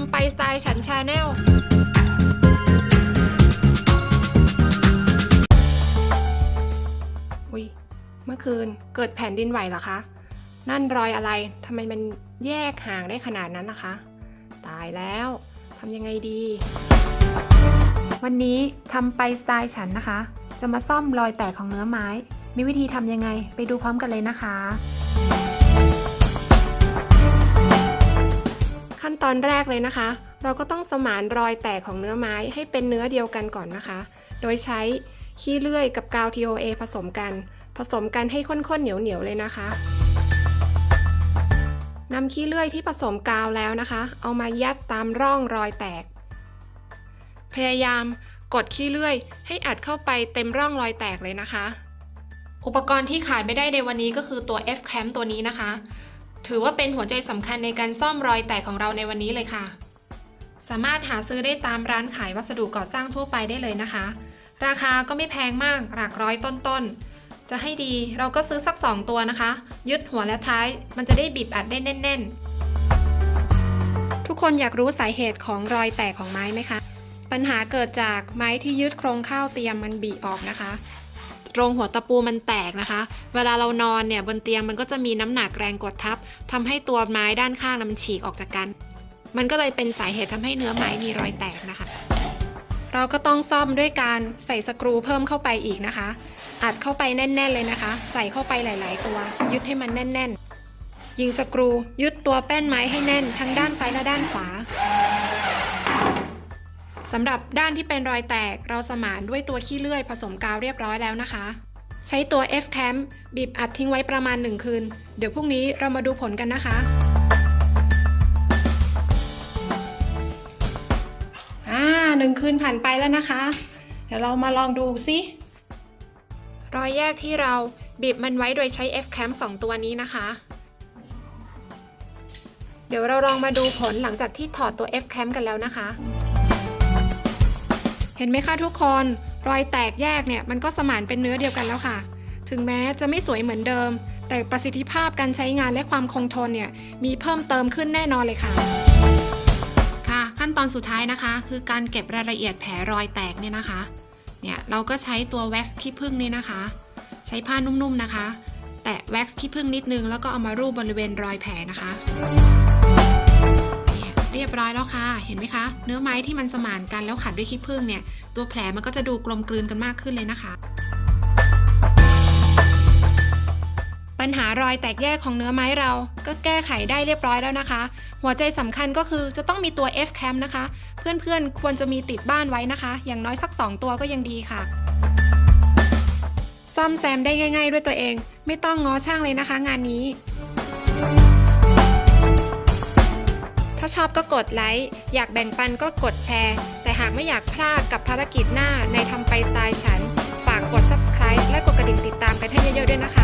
ำไปสไตล์ฉันชาแนลอุ้ยเมื่อคืนเกิดแผ่นดินไหวเหรอคะ นั่นรอยอะไรทำไมมันแยกห่างได้ขนาดนั้นล่ะคะ ตายแล้วทำยังไงดี วันนี้ทำไปสไตล์ฉันนะคะ จะมาซ่อมรอยแตกของเนื้อไม้ มีวิธีทำยังไงไปดูพร้อมกันเลยนะคะ ตอนแรกเลยนะคะ เราก็ต้องสมานรอยแตกของเนื้อไม้ให้เป็นเนื้อเดียวกันก่อนนะคะ โดยใช้ขี้เลื่อยกับกาว TOA ผสมกัน ผสมกันให้ข้นๆเหนียวๆเลยนะคะนำขี้เลื่อยที่ผสมกาวแล้วนะคะ เอามายัดตามร่องรอยแตก พยายามกดขี้เลื่อย ให้อัดเข้าไปเต็มร่องรอยแตกเลยนะคะ อุปกรณ์ที่ขาดไม่ได้ในวันนี้ก็คือตัว F cam ตัวนี้นะคะ ถือว่าเป็นหัวใจสำคัญในการซ่อมรอยแตกของเราในวันนี้เลยค่ะ สามารถหาซื้อได้ตามร้านขายวัสดุก่อสร้างทั่วไปได้เลยนะคะ ราคาก็ไม่แพงมากหลักร้อยต้นๆ จะให้ดีเราก็ซื้อสัก 2 ตัวนะคะ ยึดหัวและท้าย มันจะได้บีบอัดได้แน่น ๆ ทุกคนอยากรู้สาเหตุของรอยแตกของไม้ไหมคะ ปัญหาเกิดจากไม้ที่ยึดโครงข้าวเตียงมันบีออกนะคะ ตรงหัวตะปูมันแตกนะคะ เวลาเรานอนเนี่ยบนเตียงมันก็จะมีน้ำหนักแรงกดทับทำให้ตัวไม้ด้านข้างน่ะมันฉีกออกจากกัน มันก็เลยเป็นสาเหตุทำให้เนื้อไม้มีรอยแตกนะคะ เราก็ต้องซ่อมด้วยการใส่สกรูเพิ่มเข้าไปอีกนะคะ อัดเข้าไปแน่น ๆเลยนะคะ ใส่เข้าไปหลาย ๆ ตัว ยึดให้มันแน่น ๆ ยิงสกรูยึดตัวแป้นไม้ให้แน่นทั้งด้านซ้ายและด้านขวา สำหรับด้านที่เป็นรอยแตกเราสมานด้วยตัวขี้เลื่อยผสมกาวเรียบร้อยแล้วนะคะ ใช้ตัว F cam บีบอัดทิ้งไว้ประมาณ 1 คืน เดี๋ยวพรุ่งนี้เรามาดูผลกันนะคะอ่าหนึ่งคืนผ่านไปแล้วนะคะ เดี๋ยวเรามาลองดูซิรอยแยกที่เราบีบมันไว้โดยใช้ F cam 2 ตัวนี้นะคะ เดี๋ยวเราลองมาดูผลหลังจากที่ถอดตัว F cam กันแล้วนะคะ เห็นไหมคะทุกคน รอยแตกแยกเนี่ยมันก็สมานเป็นเนื้อเดียวกันแล้วค่ะ ถึงแม้จะไม่สวยเหมือนเดิม แต่ประสิทธิภาพการใช้งานและความคงทนเนี่ยมีเพิ่มเติมขึ้นแน่นอนเลยค่ะ ค่ะ ขั้นตอนสุดท้ายนะคะ คือการเก็บรายละเอียดแผลรอยแตกเนี่ยนะคะ เนี่ยเราก็ใช้ตัวแว็กซ์ขี้ผึ้งนี่นะคะ ใช้ผ้านุ่มๆนะคะ แตะแว็กซ์ขี้ผึ้งนิดนึงแล้วก็เอามารูปบริเวณรอยแผลนะคะ เรียบร้อยแล้วค่ะ เห็นไหมคะ เนื้อไม้ที่มันสมานกันแล้วขัดด้วยขี้ผึ้งเนี่ย ตัวแผลมันก็จะดูกลมกลืนกันมากขึ้นเลยนะคะ ปัญหารอยแตกแยกของเนื้อไม้เรา ก็แก้ไขได้เรียบร้อยแล้วนะคะ หัวใจสำคัญก็คือจะต้องมีตัว F cam นะคะ เพื่อนๆควรจะมีติดบ้านไว้นะคะ อย่างน้อยสัก 2 ตัวก็ยังดีค่ะ ซ่อมแซมได้ง่าย ๆ ด้วยตัวเอง ไม่ต้องง้อช่างเลยนะคะ งานนี้ ถ้าชอบก็กดไลค์ อยากแบ่งปันก็กดแชร์ แต่หากไม่อยากพลาดกับภารกิจหน้าในทำไปสไตล์ฉัน ฝากกด subscribe และกดกระดิ่งติดตามกันให้เยอะๆด้วยนะคะ